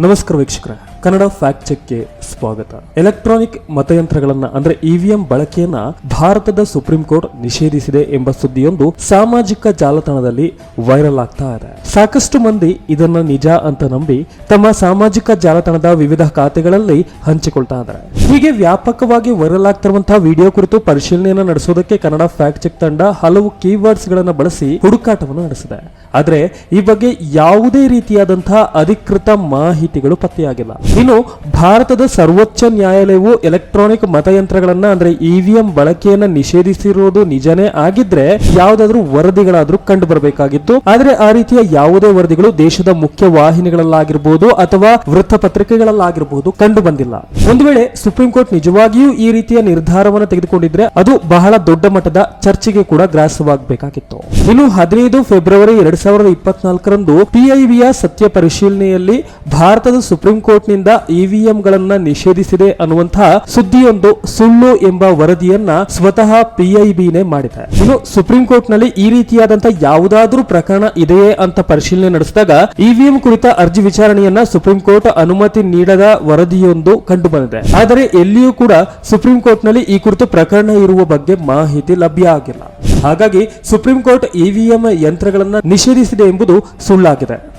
ನಮಸ್ಕಾರ ವೀಕ್ಷಕರ ಕನ್ನಡ ಫ್ಯಾಕ್ಟ್ ಚೆಕ್ಗೆ ಸ್ವಾಗತ. ಎಲೆಕ್ಟ್ರಾನಿಕ್ ಮತಯಂತ್ರಗಳನ್ನ, ಅಂದ್ರೆ ಇವಿಎಂ ಬಳಕೆಯನ್ನ ಭಾರತದ ಸುಪ್ರೀಂ ಕೋರ್ಟ್ ನಿಷೇಧಿಸಿದೆ ಎಂಬ ಸುದ್ದಿಯೊಂದು ಸಾಮಾಜಿಕ ಜಾಲತಾಣದಲ್ಲಿ ವೈರಲ್ ಆಗ್ತಾ ಇದೆ. ಸಾಕಷ್ಟು ಮಂದಿ ಇದನ್ನ ನಿಜ ಅಂತ ನಂಬಿ ತಮ್ಮ ಸಾಮಾಜಿಕ ಜಾಲತಾಣದ ವಿವಿಧ ಖಾತೆಗಳಲ್ಲಿ ಹಂಚಿಕೊಳ್ತಾ ಇದ್ದಾರೆ. ಹೀಗೆ ವ್ಯಾಪಕವಾಗಿ ವೈರಲ್ ಆಗ್ತಿರುವಂತಹ ವಿಡಿಯೋ ಕುರಿತು ಪರಿಶೀಲನೆಯನ್ನು ನಡೆಸೋದಕ್ಕೆ ಕನ್ನಡ ಫ್ಯಾಕ್ಟ್ ಚೆಕ್ ತಂಡ ಹಲವು ಕೀವರ್ಡ್ಸ್ ಗಳನ್ನ ಬಳಸಿ ಹುಡುಕಾಟವನ್ನು ನಡೆಸಿದೆ. ಆದರೆ ಈ ಬಗ್ಗೆ ಯಾವುದೇ ರೀತಿಯಾದಂತಹ ಅಧಿಕೃತ ಮಾಹಿತಿಗಳು ಪತ್ತೆಯಾಗಿಲ್ಲ. ಇನ್ನು ಭಾರತದ ಸರ್ವೋಚ್ಚ ನ್ಯಾಯಾಲಯವು ಎಲೆಕ್ಟ್ರಾನಿಕ್ ಮತಯಂತ್ರಗಳನ್ನ, ಅಂದ್ರೆ ಇವಿಎಂ ಬಳಕೆಯನ್ನ ನಿಷೇಧಿಸಿರುವುದು ನಿಜನೇ ಆಗಿದ್ರೆ ಯಾವ್ದಾದ್ರು ವರದಿಗಳಾದ್ರೂ ಕಂಡು ಬರಬೇಕಾಗಿತ್ತು ಆದ್ರೆ ಆ ರೀತಿಯ ಯಾವುದೇ ವರದಿಗಳು ದೇಶದ ಮುಖ್ಯ ವಾಹಿನಿಗಳಲ್ಲಾಗಿರ್ಬೋದು ಅಥವಾ ವೃತ್ತಪತ್ರಿಕೆಗಳಲ್ಲಾಗಿರ್ಬೋದು ಕಂಡು ಬಂದಿಲ್ಲ ಒಂದು ವೇಳೆ ಸುಪ್ರೀಂ ಕೋರ್ಟ್ ನಿಜವಾಗಿಯೂ ಈ ರೀತಿಯ ನಿರ್ಧಾರವನ್ನು ತೆಗೆದುಕೊಂಡಿದ್ರೆ ಅದು ಬಹಳ ದೊಡ್ಡ ಮಟ್ಟದ ಚರ್ಚೆಗೆ ಕೂಡ ಗ್ರಾಸವಾಗಬೇಕಾಗಿತ್ತು. ಇನ್ನು ಹದಿನೈದು ಫೆಬ್ರವರಿ ಎರಡ್ ಸಾವಿರದ ಇಪ್ಪತ್ನಾಲ್ಕರಂದು ಪಿಐವಿಯ ಸತ್ಯ ಪರಿಶೀಲನೆಯಲ್ಲಿ ಭಾರತದ ಸುಪ್ರೀಂ ಕೋರ್ಟ್ನಿಂದ ಇವಿಎಂ ಗಳನ್ನ ನಿಷೇಧಿಸಿದೆ ಅನ್ನುವಂತಹ ಸುದ್ದಿಯೊಂದು ಸುಳ್ಳು ಎಂಬ ವರದಿಯನ್ನ ಸ್ವತಃ ಪಿಐಬಿನೇ ಮಾಡಿದೆ. ಇನ್ನು ಸುಪ್ರೀಂ ಕೋರ್ಟ್ನಲ್ಲಿ ಈ ರೀತಿಯಾದಂತಹ ಯಾವುದಾದ್ರೂ ಪ್ರಕರಣ ಇದೆಯೇ ಅಂತ ಪರಿಶೀಲನೆ ನಡೆಸಿದಾಗ ಇವಿಎಂ ಕುರಿತ ಅರ್ಜಿ ವಿಚಾರಣೆಯನ್ನ ಸುಪ್ರೀಂ ಕೋರ್ಟ್ ಅನುಮತಿ ನೀಡದ ವರದಿಯೊಂದು ಕಂಡು ಬಂದಿದೆ ಆದರೆ ಎಲ್ಲಿಯೂ ಕೂಡ ಸುಪ್ರೀಂ ಕೋರ್ಟ್ನಲ್ಲಿ ಈ ಕುರಿತು ಪ್ರಕರಣ ಇರುವ ಬಗ್ಗೆ ಮಾಹಿತಿ ಲಭ್ಯ ಆಗಿಲ್ಲ. ಹಾಗಾಗಿ ಸುಪ್ರೀಂ ಕೋರ್ಟ್ ಇವಿಎಂ ಯಂತ್ರಗಳನ್ನ ನಿಷೇಧಿಸಿದೆ ಎಂಬುದು ಸುಳ್ಳಾಗಿದೆ.